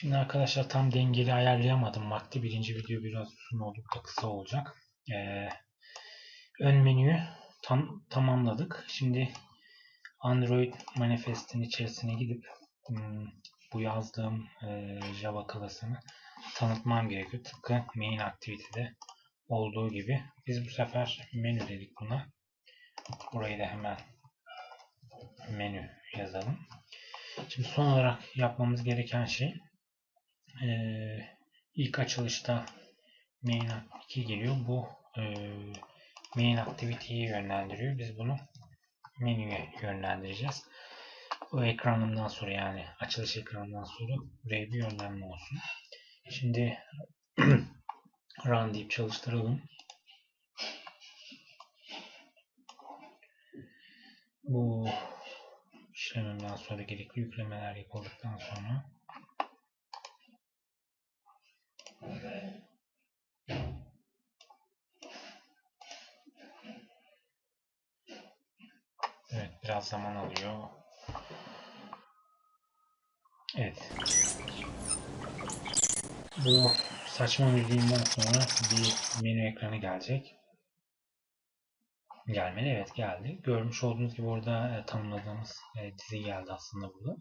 Şimdi arkadaşlar tam dengeli ayarlayamadım vakti. Birinci video biraz uzun oldukça kısa olacak. Ee, ön menüyü tam tamamladık. Şimdi Android manifestin içerisine gidip hmm, bu yazdığım e, Java klasını tanıtmam gerekiyor. Tıpkı main activity'de olduğu gibi. Biz bu sefer menü dedik buna. Burayı da hemen menü yazalım. Şimdi son olarak yapmamız gereken şey ee, ilk açılışta main 2 geliyor. Bu e, main activity'yi yönlendiriyor. Biz bunu menüye yönlendireceğiz. O ekranından sonra yani açılış ekranından sonra buraya bir yönlenme olsun. Şimdi run deyip çalıştıralım. Bu işlemimden sonra gerekli yüklemeler yapıldıktan sonra Evet biraz zaman alıyor. Evet. Bu saçma müziğinden sonra bir menü ekranı gelecek. Gelmeli evet geldi. Görmüş olduğunuz gibi orada e, tanımladığımız e, dizi geldi aslında burada.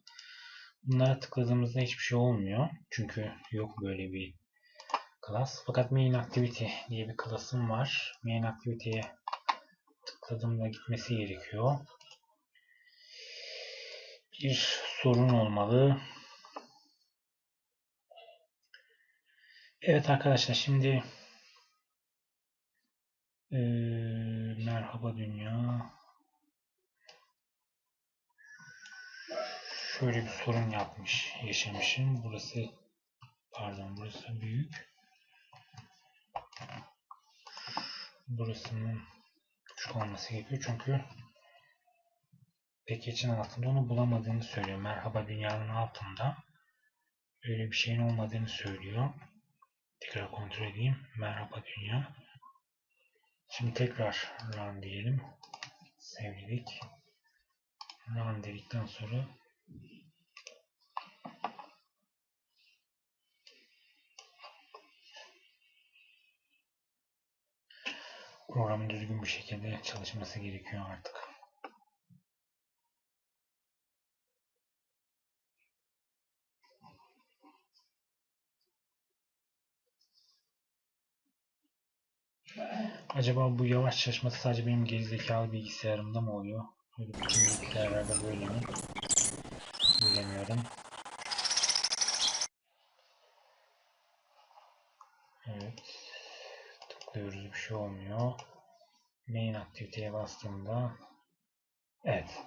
Bunlara tıkladığımızda hiçbir şey olmuyor. Çünkü yok böyle bir class. Fakat main activity diye bir class'ım var. Main activity'ye tıkladığımda gitmesi gerekiyor. Bir sorun olmalı. Evet arkadaşlar şimdi ee, merhaba dünya şöyle bir sorun yapmış yaşamışım. Burası pardon burası büyük. Burasının küçük olması gerekiyor çünkü package'in altında onu bulamadığını söylüyor. Merhaba dünyanın altında öyle bir şeyin olmadığını söylüyor. Tekrar kontrol edeyim. Merhaba dünya. Şimdi tekrar run diyelim. Sevdik. Run dedikten sonra programın düzgün bir şekilde çalışması gerekiyor artık. Acaba bu yavaş çalışması sadece benim gerizekalı bilgisayarımda mı oluyor? Böyle bütün bilgisayarlarda böyle mi? Bilemiyorum. Evet. Tıklıyoruz bir şey olmuyor. Main aktiviteye bastığımda Evet.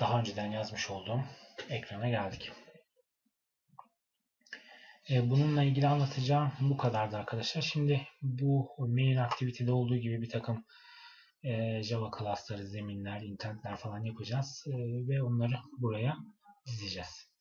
Daha önceden yazmış olduğum ekrana geldik. E, bununla ilgili anlatacağım bu kadardı arkadaşlar. Şimdi bu main activity'de olduğu gibi bir takım e, Java class'ları, zeminler, intentler falan yapacağız. E, ve onları buraya dizeceğiz.